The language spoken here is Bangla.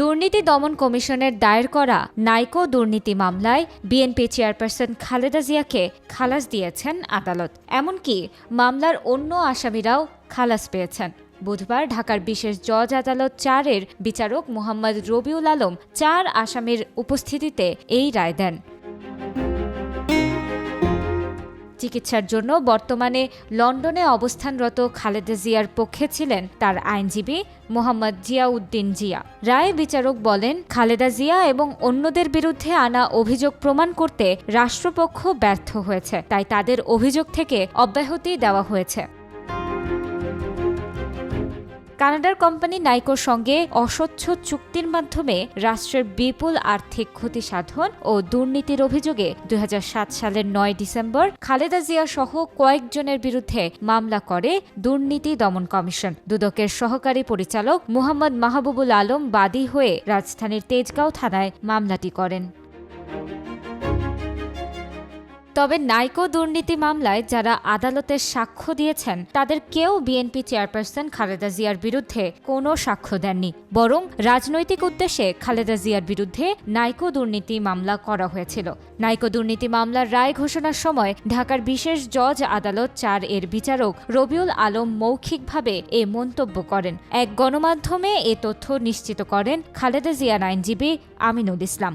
দুর্নীতি দমন কমিশনের দায়ের করা নাইকো দুর্নীতি মামলায় বিএনপি চেয়ারপারসন খালেদা জিয়াকে খালাস দিয়েছেন আদালত। এমনকি মামলার অন্য আসামিরাও খালাস পেয়েছেন। বুধবার ঢাকার বিশেষ জজ আদালত চারের বিচারক মোহাম্মদ রবিউল আলম চার আসামির উপস্থিতিতে এই রায় দেন। চিকিৎসার জন্য বর্তমানে লন্ডনে অবস্থানরত খালেদা জিয়ার পক্ষে ছিলেন তার আইনজীবী মোহাম্মদ জিয়াউদ্দিন জিয়া। রায় বিচারক বলেন, খালেদা জিয়া এবং অন্যদের বিরুদ্ধে আনা অভিযোগ প্রমাণ করতে রাষ্ট্রপক্ষ ব্যর্থ হয়েছে, তাই তাদের অভিযোগ থেকে অব্যাহতি দেওয়া হয়েছে। কানাডার কোম্পানি নাইকোর সঙ্গে অস্বচ্ছ চুক্তির মাধ্যমে রাষ্ট্রের বিপুল আর্থিক ক্ষতি সাধন ও দুর্নীতির অভিযোগে দুই হাজার সাত সালের নয় ডিসেম্বর খালেদা জিয়া সহ কয়েকজনের বিরুদ্ধে মামলা করে দুর্নীতি দমন কমিশন। দুদকের সহকারী পরিচালক মোহাম্মদ মাহবুবুল আলম বাদী হয়ে রাজধানীর তেজগাঁও থানায় মামলাটি করেন। তবে নাইকো দুর্নীতি মামলায় যারা আদালতের সাক্ষ্য দিয়েছেন, তাদের কেউ বিএনপি চেয়ারপারসন খালেদা জিয়ার বিরুদ্ধে কোনো সাক্ষ্য দেননি। বরং রাজনৈতিক উদ্দেশ্যে খালেদা জিয়ার বিরুদ্ধে নাইকো দুর্নীতি মামলা করা হয়েছিল। নাইকো দুর্নীতি মামলার রায় ঘোষণার সময় ঢাকার বিশেষ জজ আদালত চার এর বিচারক রবিউল আলম মৌখিকভাবে এ মন্তব্য করেন। এক গণমাধ্যমে এ তথ্য নিশ্চিত করেন খালেদা জিয়ার আইনজীবী আমিনুল ইসলাম।